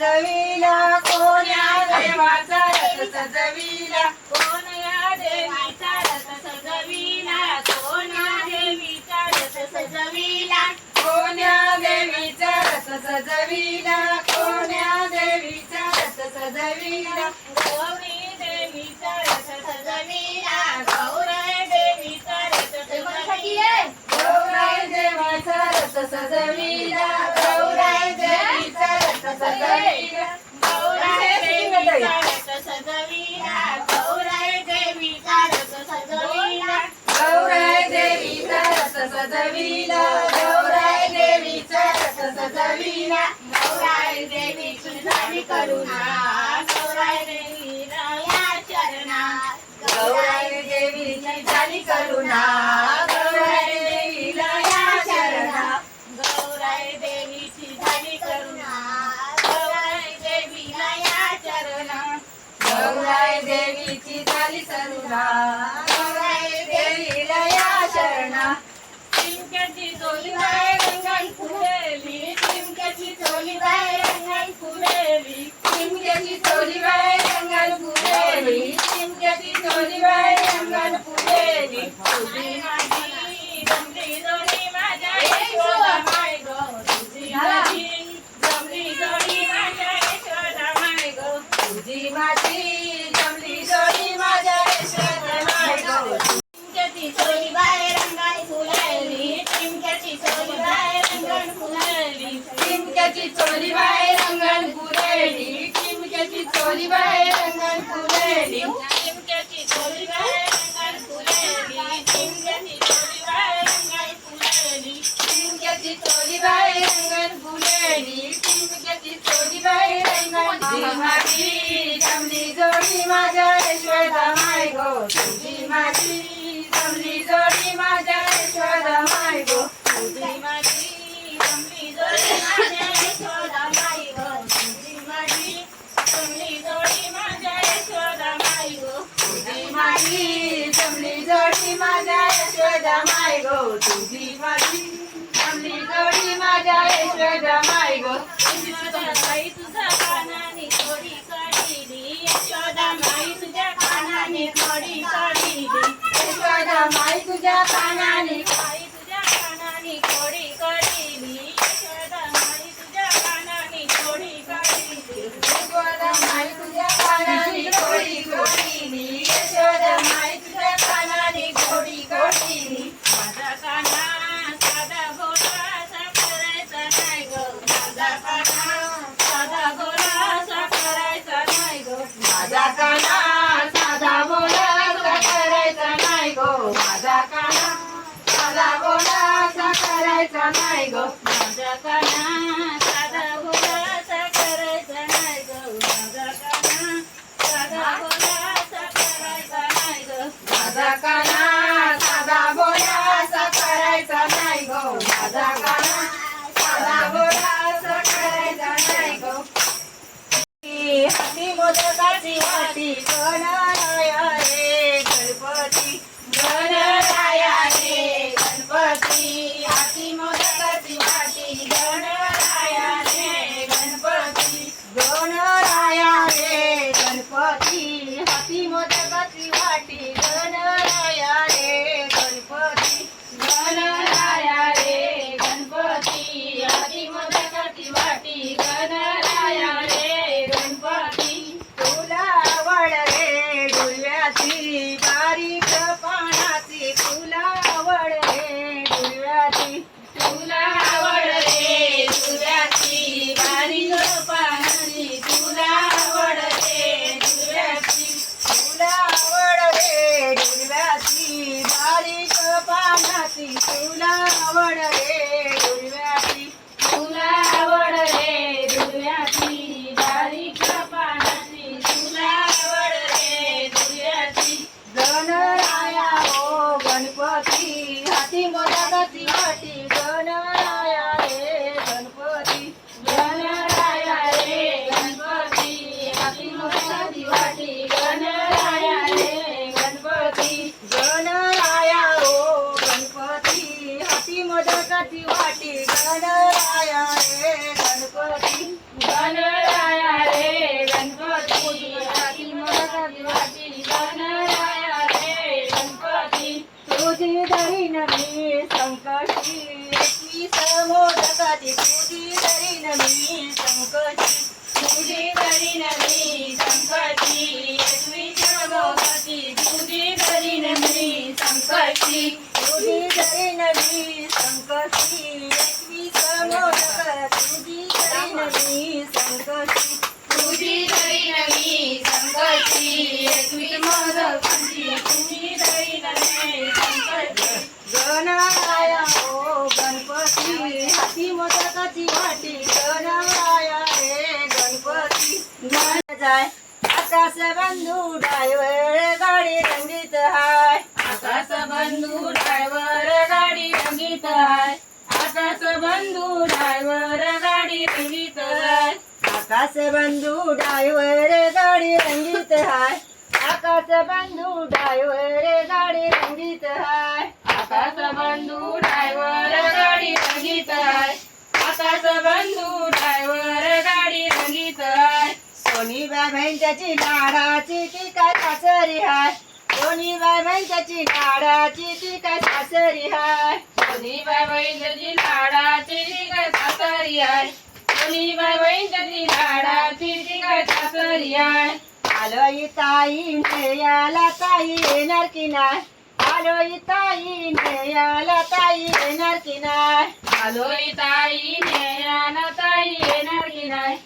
सजविला कोण्या देवाचा रथ सजविला? कोण या देवीचा रथ सजविला? कोण या देवीचा रथ सजविला? कोण्या देवीचा रथ सजविला? कोण्या देवीचा रथ सजविला? गौरी देवीचा रथ सजविला? गौराय देवीचा रथ सजविला? गौराय देवाचा रथ सजविला. सजविला गौराय देवीचा रथ सजविला गौराय देवीचा रथ करुणा गौराय देवी या चरणा गौराय देवी झाली करुणा माझी जमली जोडी माझ्या यशोदा माय गो. तुझी माझी जमली जोडी माझ्या यशोदा माय गो. तुझी माझी जमली जोडी माझ्या यशोदा माई गो. तुझी माझी जमली जोडी माझ्या यशोदा माई गो. तुझी माझी जमली जोडी माझ्या यशोदा माय गो. तुझी माझी जमली जोडी माझ्या यशोदा माय गो. यशोदा माई कानाने करायचा नाही गो. माझा काना साधा असा करायचा नाही ग. माझा काना साधा असा करायचा नाही ग. माझा काना साधा बोला असा करायचा नाही गो. माझा काना साधा बोला असा करायचा नाही गो. हाती मोदकाची वाटी गणराया मोदकाची तुझी धरीन मी संकटी तुझी धरीन मी संकटी यशवीच्या मोदकी तुझी धरीन मी संकटी तुझी धरीन मी संकटी लक्ष्मी मोदक तुझी धरीन मी संकटी तुझी धरीन मी संकटी यशवी मोदकाची तुझी धरीन मी संकटी. गणाया जाय. आकाश बंधू डायवर गाडी रंगीत हाय. आकाश बंधू ड्रायव्हर गाडी रंगीत हाय. आकाश बंधू ड्रायव्हर गाडी रंगीत हाय. आकाश बंधू डायवर गाडी रंगीत हाय. आकाश बंधू डायवर गाडी रंगीत हाय. आकाश बंधू ड्रायव्हर गाडी रंगीत हाय. आकाश बंधू ड्रायव्हर गाडी रंगीत कोणी बाय बाबांच्याची लाडाची ती काय सासरी हाय? कोणी बाय बाबांच्याची लाडाची ती काय सासरी हाय? कोणी बाबाईंची लाडाची ती काय सासरी हाय? कोणी बाय बाबाईंची लाडाची ती काय सासरी हाय? आलोई ताई नेयाला ताई येणार की नाही? आलोई ताई नेयाला ताई येणार की नाही? आलोई ताई याला ताई येणार की नाही?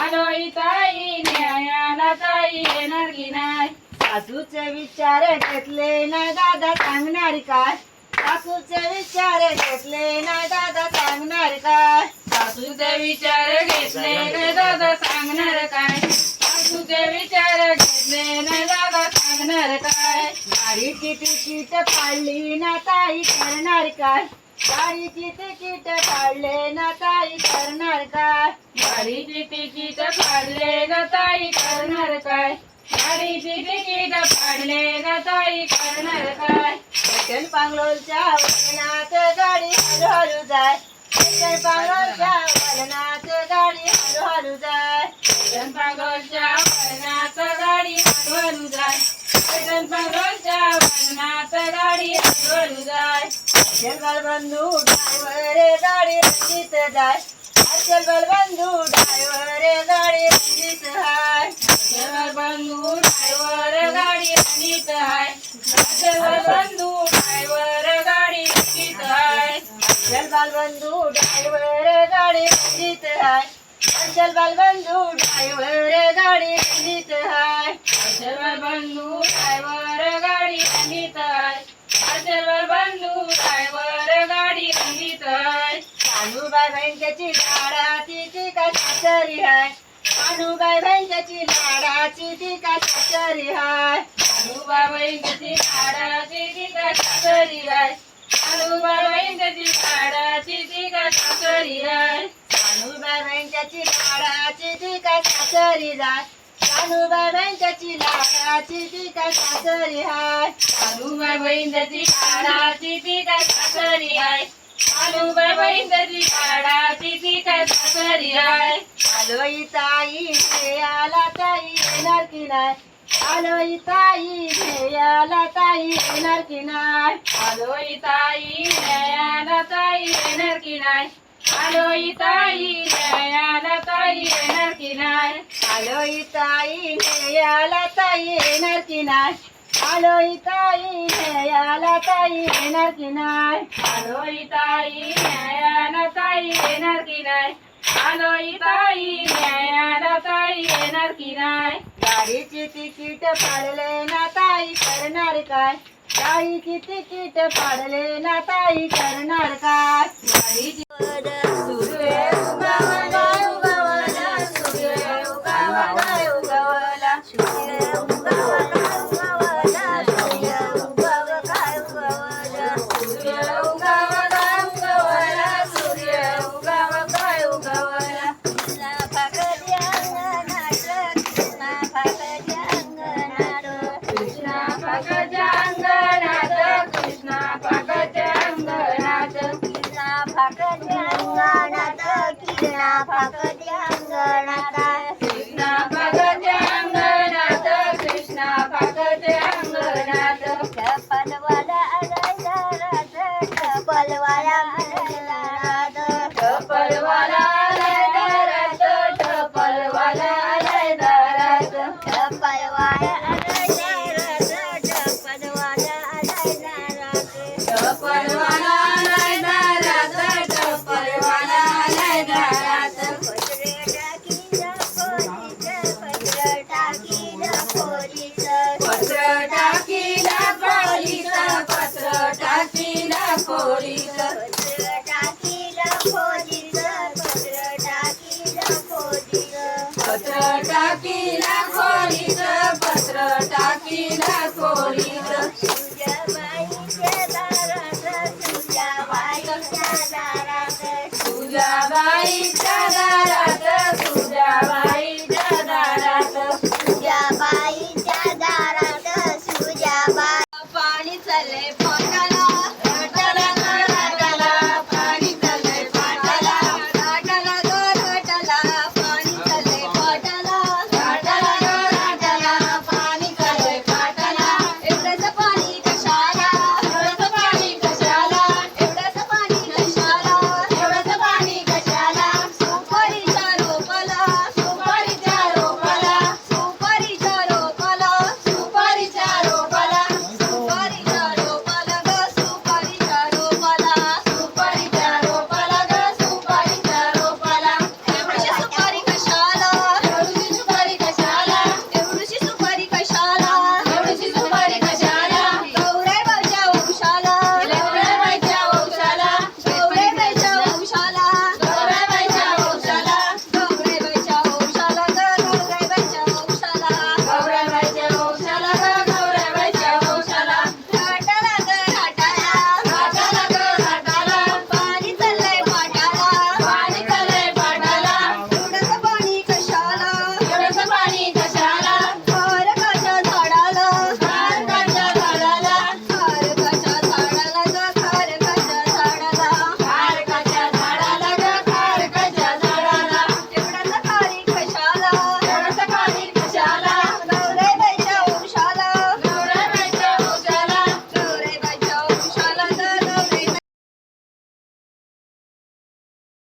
आलोई ताई न्यायाला ताई येणार की नाही. सासूचे विचार घेतले ना दादा सांगणार काय? सासूचे विचार घेतले ना दादा सांगणार काय? सासूचे विचार घेतले नाही दादा सांगणार काय? सासूचे विचार घेतले ना दादा सांगणार काय? गाडीची तिकीट पाडली ना ताई करणार काय? गाडीची तिकीट काढले ना ताई करणार काय? गाडीची तिकीट काढले ग ताई करणार काय? गाडीची तिकीट काढले ग ताई करणार काय? पैठण पांगलोलच्या वळणात गाडी हळूहळू जाय. पैठण पांगलोलच्या वळणात गाडी हळूहळू जाय. जनपागोलच्या वरणात गाडी हलवू जाय. जनपागोलच्या वरणात गाडी हलवू जाय. जलबल बंधू ड्रायव्हर गाडी रंगीत जाय. जलबल बंधू ड्रायव्हर गाडी रंगीत हाय. देवर बंधू ड्रायव्हर गाडी रंगीत हाय. देवर बंधू ड्रायव्हर गाडी रंगीत हाय. जलबल बंधू ड्रायव्हर गाडी रंगीत हाय. जलबल बंधू ड्रायव्हर गाडी रंगीत हाय. देवर बंधू ड्रायव्हर गाडी रंगीत आहे देवर कानूबाई बँकेची लाडा ती का सासरी हाय? कानूबाई बँकेची लाडाची ती का सासरी हाय? अनुबाबाईंची झाडाची ती का सासरी हाय? आहे अनुबाबाईंची झाडाची ती का सासरी हाय? कानूबाई बँकेची लाडाची ती का सासरी जाय कानूबाई बँकेची लाडाची ती काय सासरी हाय? अनुबाबाईंची झाडाची ती का सासरी हाय? आहे अनुबाबाईंची काढा ती का सासरी आहे आलोई ताई आला ताई येणार की नाही आलोई ताई आला ताई येणार की नाही आलोई ताई न्यायाला ताई येणार की नाही आलोई ताई न्यायाला ताई येणार की नाही आलोई ताई आला ताई येणार की नाही आलोई ताई आला ताई येणार की नाही? आलोई ताई न्यायाला ताई येणार की नाही? आलोई ताई न्यायाला ताई येणार की नाही? गाडीची तिकीट पाडले ना ताई करणार काय? गाडीची तिकीट पाडले ना ताई करणार काय? गाडीची सूर्य उगवला उगवला फाकते अंगणात किरणा फाकते अंगणात Yeah.